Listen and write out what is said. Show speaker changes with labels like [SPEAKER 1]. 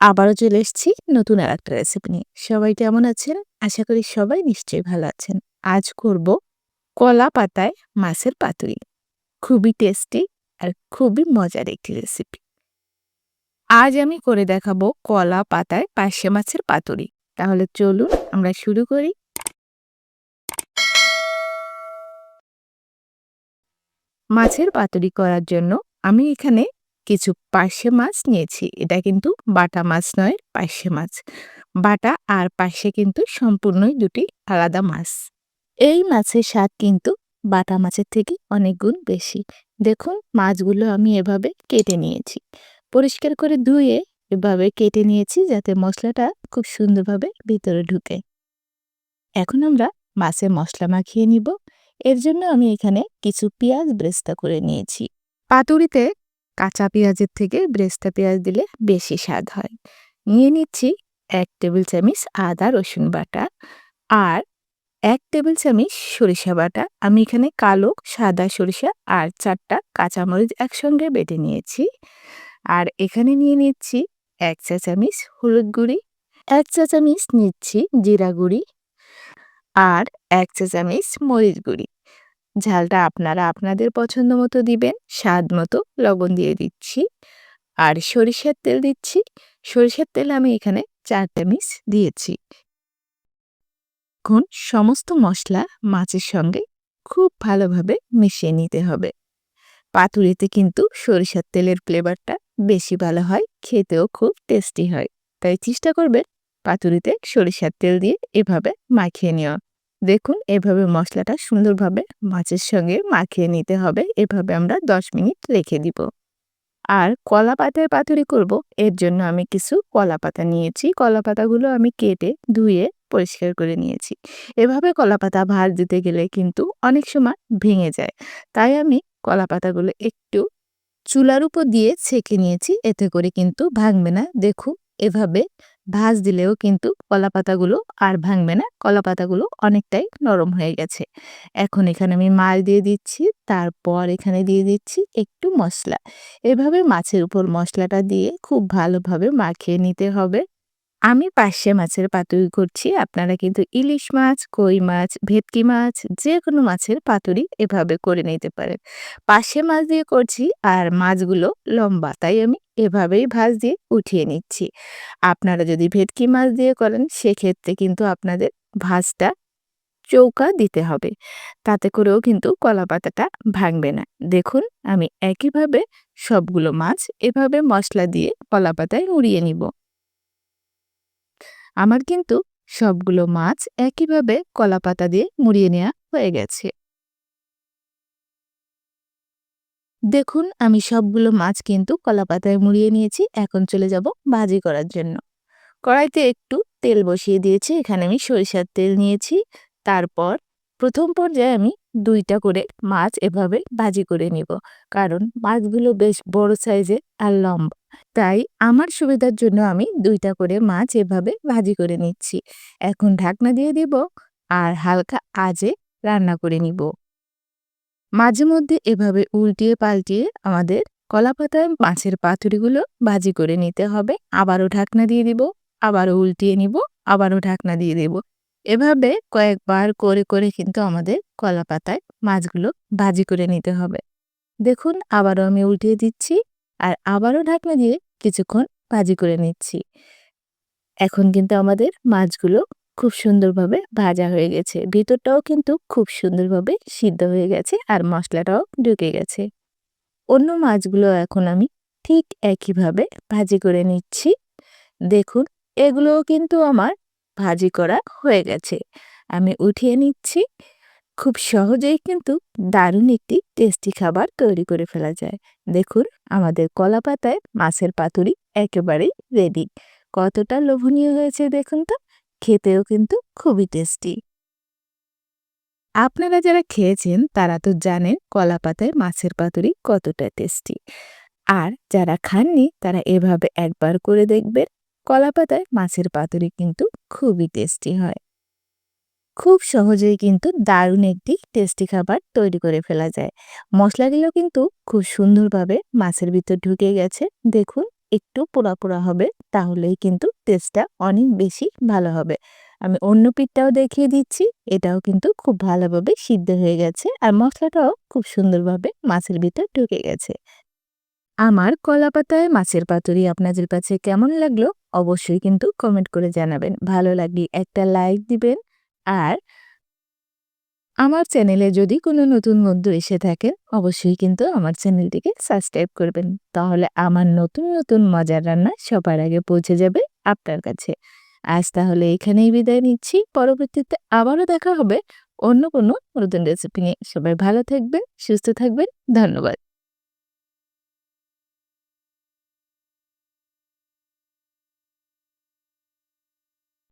[SPEAKER 1] আবারও চলে এসেছি নতুন আর একটা রেসিপি নিয়ে। সবাই কেমন আছেন? আশা করি সবাই নিশ্চয়ই ভালো আছেন। আজ করব কলা পাতায় মাছের পাতুরি। খুবই টেস্টি আর খুবই মজার একটি রেসিপি আজ আমি করে দেখাবো কলা পাতায় পার্শে মাছের পাতুরি। তাহলে চলুন আমরা শুরু করি। মাছের পাতুরি করার জন্য আমি এখানে কিছু পার্শে মাছ নিয়েছি। এটা কিন্তু বাটা মাছ নয়, পার্শে মাছ। বাটা আর পার্শে কিন্তু সম্পূর্ণই দুটি আলাদা মাছ। এই মাছের স্বাদ কিন্তু বাটা মাছের থেকে অনেক গুণ বেশি। দেখুন, মাছগুলো আমি এভাবে কেটে নিয়েছি। পরিষ্কার করে ধুয়ে এভাবে কেটে নিয়েছি যাতে মশলাটা খুব সুন্দরভাবে ভিতরে ঢুকে। এখন আমরা মাছের মশলা মাখিয়ে নিব। এর জন্য আমি এখানে কিছু পেঁয়াজ ব্রেস্তা করে নিয়েছি। পাতুরিতে কাঁচা পেঁয়াজের থেকে ব্রেস্তা পেঁয়াজ দিলে বেশি স্বাদ হয়। নিয়ে নিচ্ছি এক টেবিল চামচ আদা, রসুন বাটা আর এক টেবিল চামচ সরিষা বাটা। আমি এখানে কালো, সাদা সরিষা আর চারটা কাঁচামরিচ একসঙ্গে বেটে নিয়েছি। আর এখানে নিয়ে নিচ্ছি এক চা চামচ হলুদ গুঁড়ি, এক চা চামচ নিচ্ছি জিরা গুঁড়ি আর এক চা চামচ মরিচ গুঁড়ি। ঝালটা আপনারা আপনাদের পছন্দ মতো দিবেন, স্বাদ মতো লবণ দিয়ে দিচ্ছি। আর সরিষার তেল দিচ্ছি। সরিষার তেল আমি এখানে চার চামিচ দিয়েছি। এখন সমস্ত মশলা মাছের সঙ্গে খুব ভালোভাবে মিশিয়ে নিতে হবে। পাতুরিতে কিন্তু সরিষার তেলের ফ্লেভারটা বেশি ভালো হয়, খেতেও খুব টেস্টি হয়। তাই চেষ্টা করবেন পাতুরিতে সরিষার তেল দিয়ে এভাবে মাখিয়ে নেওয়া দেখুন, এভাবে মশলাটা সুন্দরভাবে মাছের সঙ্গে মাখিয়ে নিতে হবে। এভাবে আমরা দশ মিনিট রেখে দিব। আর কলা পাতায় পাতুরি করব, এর জন্য আমি কিছু কলা পাতা নিয়েছি। কলা পাতাগুলো আমি কেটে ধুয়ে পরিষ্কার করে নিয়েছি। এভাবে কলা পাতা ভাত দিতে গেলে কিন্তু অনেক সময় ভেঙে যায়। তাই আমি কলা পাতাগুলো একটু চুলার উপর দিয়ে ছেঁকে নিয়েছি। এতে করে কিন্তু ভাঙবে না। দেখুন, এভাবে ভাজ দিলেও কিন্তু কলা পাতাগুলো আর ভাঙবে না। কলা পাতাগুলো অনেকটাই নরম হয়ে গেছে। এখন এখানে আমি মাছ দিয়ে দিচ্ছি, তারপর এখানে দিয়ে দিচ্ছি একটু মশলা এভাবে মাছের উপর মশলাটা দিয়ে খুব ভালোভাবে মাখিয়ে নিতে হবে। আমি পার্শে মাছের পাতুরি করছি। আপনারা কিন্তু ইলিশ মাছ, কই মাছ, ভেটকি মাছ যে কোনো মাছের পাতুরি এভাবে করে নিতে পারেন। পার্শে মাছ দিয়ে করছি আর মাছগুলো লম্বা, তাই আমি এভাবেই ভাজ দিয়ে উঠিয়ে নিচ্ছি। আপনারা যদি ভেটকি মাছ দিয়ে করেন, সেক্ষেত্রে কিন্তু আপনাদের ভাজটা চৌকা দিতে হবে। তাতে করেও কিন্তু কলা পাতাটা ভাঙবে না। দেখুন, আমি একইভাবে সবগুলো মাছ এভাবে মশলা দিয়ে কলা পাতায় উড়িয়ে নিব। আমার কিন্তু সবগুলো মাছ একইভাবে কলা পাতা দিয়ে মুড়িয়ে নেওয়া হয়ে গেছে। দেখুন, আমি সবগুলো মাছ কিন্তু কলা পাতায় মুড়িয়ে নিয়েছি, এখন চলে যাব ভাজি করার জন্য। কড়াইতে একটু তেল বসিয়ে দিয়েছি, এখানে আমি সরিষার তেল নিয়েছি। তারপর প্রথম পর্যায়ে আমি দুইটা করে মাছ এভাবে ভাজি করে নিব, কারণ মাছগুলো বেশ বড় সাইজের আর লম্বা। তাই আমার সুবিধার জন্য আমি দুইটা করে মাছ এভাবে ভাজি করে নিচ্ছি। এখন ঢাকনা দিয়ে দিব আর হালকা আজে রান্না করে নিব। মাঝে মধ্যে এভাবে উল্টিয়ে পাল্টিয়ে আমাদের কলা পাতায় মাছের পাথুরিগুলো ভাজি করে নিতে হবে। আবারও ঢাকনা দিয়ে দিব, আবারও উল্টিয়ে নিব, আবারও ঢাকনা দিয়ে দেব। এভাবে কয়েকবার করে করে কিন্তু আমাদের কলা পাতায় মাছগুলো ভাজি করে নিতে হবে। দেখুন, আবারও আমি উল্টিয়ে দিচ্ছি আর আবারও ঢাকনা দিয়ে কিছুক্ষণ ভাজি করে নিচ্ছি। এখন কিন্তু আমাদের মাছগুলো খুব সুন্দরভাবে ভাজা হয়ে গেছে। ভিতরটাও কিন্তু খুব সুন্দরভাবে সিদ্ধ হয়ে গেছে আর মশলাটাও ঢুকে গেছে। অন্য মাছগুলো এখন আমি ঠিক একইভাবে ভাজি করে নিচ্ছি। দেখুন, এগুলোও কিন্তু আমার ভাজি করা হয়ে গেছে। আমি উঠিয়ে নিচ্ছি। খুব সহজেই কিন্তু দারুণ একটি টেস্টি খাবার তৈরি করে ফেলা যায়। দেখুন, আমাদের কলা পাতায় মাছের পাতুরি একেবারেই রেডি কতটা লোভনীয় হয়েছে দেখুন তো, খেতেও কিন্তু খুবই টেস্টি আপনারা যারা খেয়েছেন, তারা তো জানেন কলা পাতায় মাছের পাতুরি কতটা টেস্টি আর যারা খাননি, তারা এভাবে একবার করে দেখবেন, কলা পাতায় মাছের পাতুরি কিন্তু খুবই টেস্টি হয়। খুব সহজেই কিন্তু দারুণ একটি টেস্টি খাবার তৈরি করে ফেলা যায়। মশলাগুলো কিন্তু খুব সুন্দরভাবে মাছের ভিতর ঢুকে গেছে। দেখুন, একটু পোড়া পোড়া হবে, তাহলেই কিন্তু টেস্টটা অনেক বেশি ভালো হবে। আমি অন্য পিঠটাও দেখিয়ে দিচ্ছি, এটাও কিন্তু খুব ভালোভাবে সিদ্ধ হয়ে গেছে আর মশলাটাও খুব সুন্দরভাবে মাছের ভিতর ঢুকে গেছে। আমার কলা পাতায় মাছের পাতুরি আপনাদের কাছে কেমন লাগল? অবশ্যই কিন্তু কমেন্ট করে জানাবেন। ভালো লাগলে একটা লাইক দিবেন আর আমার চ্যানেলে যদি কোনো নতুন বন্ধু এসে থাকেন অবশ্যই কিন্তু আমার চ্যানেলটিকে সাবস্ক্রাইব করবেন। তাহলে আমার নতুন নতুন মজার রান্না সবার আগে পৌঁছে যাবে আপনার কাছে। আজ তাহলে এখানেই বিদায় নিচ্ছি। পরবর্তীতে আবারও দেখা হবে অন্য কোনো নতুন রেসিপি নিয়ে। সবাই ভালো থাকবেন, সুস্থ থাকবেন। ধন্যবাদ।